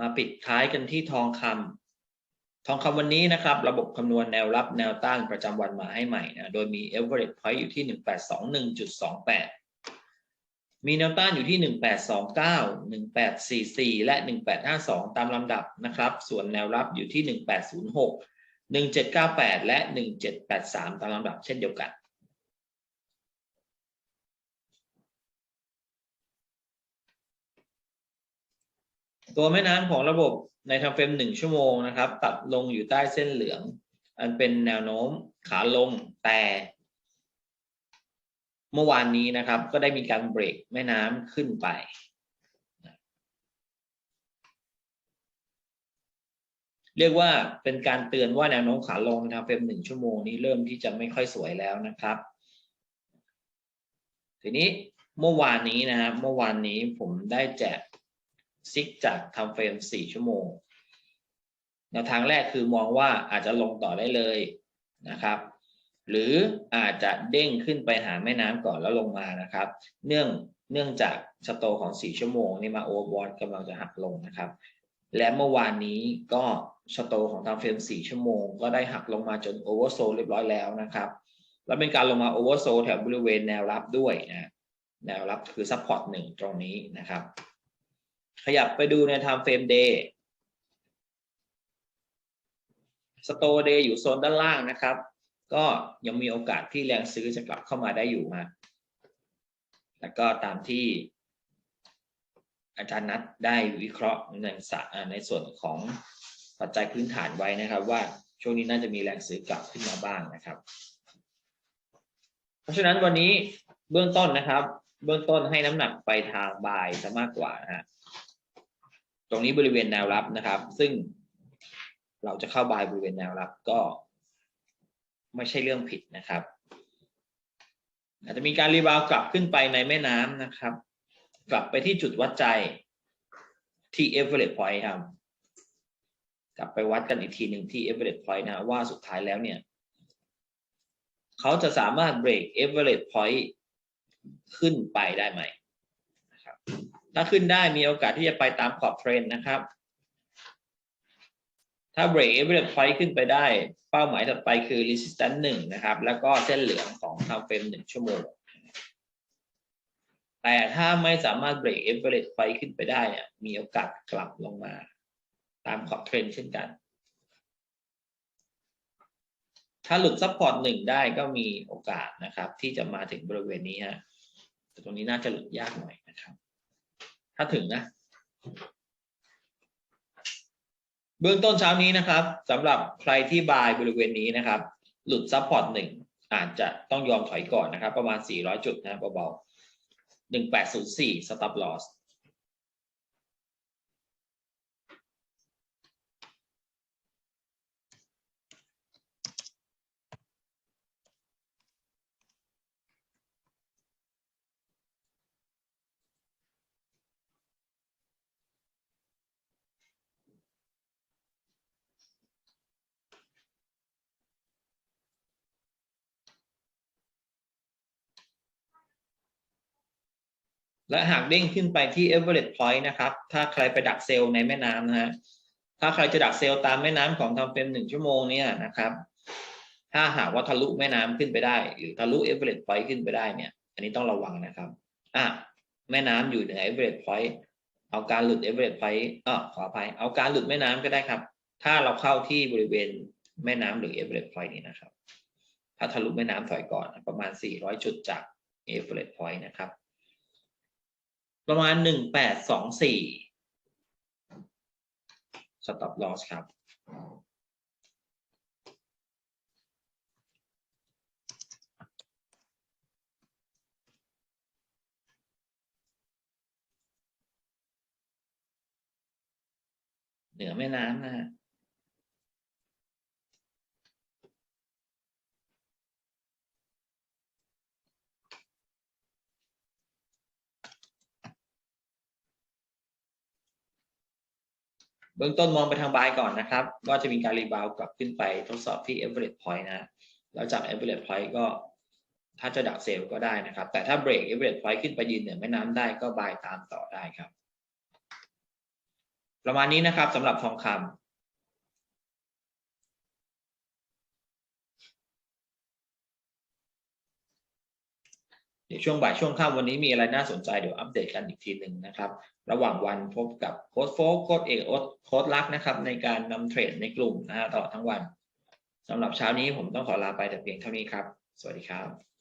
มาปิดท้ายกันที่ทองคำทองคำวันนี้นะครับ ระบบคำนวณแนวรับแนวต้านประจำวันมาให้ใหม่นะโดยมี average point อยู่ที่ 1821.28 มีแนวต้านอยู่ที่ 1829 1844 และ 1852 ตามลำดับนะครับ ส่วนแนวรับอยู่ที่ 1806 1798 และ 1783 ตามลำดับเช่นเดียวกัน ตัวแม่น้ำของระบบในทำเฟรมหนึ่งชั่วโมงนะครับ ตัดลงอยู่ใต้เส้นเหลือง อันเป็นแนวโน้มขาลงแต่ เมื่อวานนี้นะครับ ก็ได้มีการเบรกแม่น้ำขึ้นไปเรียกว่าเป็นการเตือนว่าแนวโน้มขาลงในทางเฟรมหนึ่งชั่วโมงนี้เริ่มที่จะไม่ค่อยสวยแล้วนะครับ ทีนี้เมื่อวานนี้นะครับเมื่อวานนี้ผมได้แจก ซิกจากทำเฟรมสี่ชั่วโมงแนวทางแรกคือมองว่าอาจจะลงต่อได้เลยนะครับ หรืออาจจะเด้งขึ้นไปหาแม่น้ำก่อนแล้วลงมานะครับ เนื่องเนื่องจากสโตของสี่ชั่วโมงนี่มาโอเวอร์บอทกำลังจะหักลงนะครับ และเมื่อวานนี้ก็สโตของทางเฟรมสี่ชั่วโมง ก็ได้หักลงมาจนโอเวอร์โซเรียบร้อยแล้วนะครับแล้วเป็นการลงมาโอเวอร์โซแถวบริเวณแนวรับด้วยนะแนวรับคือซัพพอร์ตหนึ่งตรงนี้นะครับ ขยับไปดูใน time frame day สโตเดย์อยู่โซนด้านล่างนะครับ ก็ยังมีโอกาสที่แรงซื้อจะกลับเข้ามาได้อยู่มา แล้วก็ตามที่อาจารย์นัดได้วิเคราะห์ในสในส่วนของปัจจัยพื้นฐานไว้นะครับ ว่าช่วงนี้น่าจะมีแรงซื้อกลับขึ้นมาบ้างนะครับ เพราะฉะนั้นวันนี้เบื้องต้นนะครับ เบื้องต้นให้น้ำหนักไปทางบายซะมากกว่านะฮะ ตรงนี้บริเวณแนวรับนะครับ ซึ่งเราจะเข้าบายบริเวณแนวรับก็ ไม่ใช่เรื่องผิดนะครับ อาจจะมีการรีบาวกลับขึ้นไปในแม่น้ำนะครับ กลับไปที่จุดวัดใจที่ average point ครับกลับไปวัดกันอีกทีหนึ่งที่ average point นะว่าสุดท้ายแล้วเนี่ยเขาจะสามารถ break average point ขึ้นไปได้ไหม นะครับถ้าขึ้นได้มีโอกาสที่จะไปตามขอบเทรนด์นะครับ ถ้า break average point ขึ้นไปได้ เป้าหมายต่อไปคือ resistance หนึ่งนะครับ แล้วก็เส้นเหลืองของ time frame หนึ่งชั่วโมง แต่ถ้าไม่สามารถ break average point ขึ้นไปได้เนี่ยมีโอกาสกลับลงมา ตามขอบเทรนด์เช่นกัน ถ้าหลุดซัพพอร์ตหนึ่งได้ก็มีโอกาสนะครับ ที่จะมาถึงบริเวณนี้ฮะ แต่ตรงนี้น่าจะหลุดยากหน่อยนะครับ ถ้าถึงนะ เบื้องต้นเช้านี้นะครับสำหรับใครที่บายบริเวณนี้นะครับ หลุดซัพพอร์ตหนึ่งอาจจะต้องยอมถอยก่อนนะครับ ประมาณ 400 จุดนะเบาๆ1804 stop loss และหากเด้งขึ้นไปที่ average point นะครับ ถ้าใครไปดักเซลล์ในแม่น้ำนะฮะ ถ้าใครจะดักเซลล์ตามแม่น้ำของทำเป็นหนึ่งชั่วโมงเนี่ยนะครับ ถ้าหากว่าทะลุแม่น้ำขึ้นไปได้ หรือทะลุ average point ขึ้นไปได้เนี่ย อันนี้ต้องระวังนะครับ อะ แม่น้ำอยู่เหนือ average point เอาการหลุด average point อ่อขออภัย เอาการหลุดแม่น้ำก็ได้ครับ ถ้าเราเข้าที่บริเวณแม่น้ำหรือ average point นี้นะครับ ถ้าทะลุแม่น้ำถอยก่อนประมาณ 400 จุดจาก average point นะครับ ประมาณหนึ่งแปดสองสี่ stop loss ครับ เหนือแม่น้ำนะ เบื้องต้นมองไปทางบายก่อนนะครับ ว่าจะมีการรีบาวกลับขึ้นไปทดสอบที่ average point นะแล้วจาก average point ก็ ถ้าจะดักเซลก็ได้นะครับ แต่ถ้า break average point ขึ้นไปยืนเหนือแม่น้ำได้ก็บายตามต่อได้ครับ ประมาณนี้นะครับสำหรับทองคำ เดี๋ยวช่วงบ่ายช่วงค่ำวันนี้มีอะไรน่าสนใจเดี๋ยวอัปเดตกันอีกทีหนึ่งนะครับ ระหว่างวันพบกับโค้ดโฟกโค้ดเอกโค้ดลักนะครับ ในการนำเทรดในกลุ่มนะฮะตลอดทั้งวันสำหรับเช้านี้ผมต้องขอลาไปแต่เพียงเท่านี้ครับ สวัสดีครับ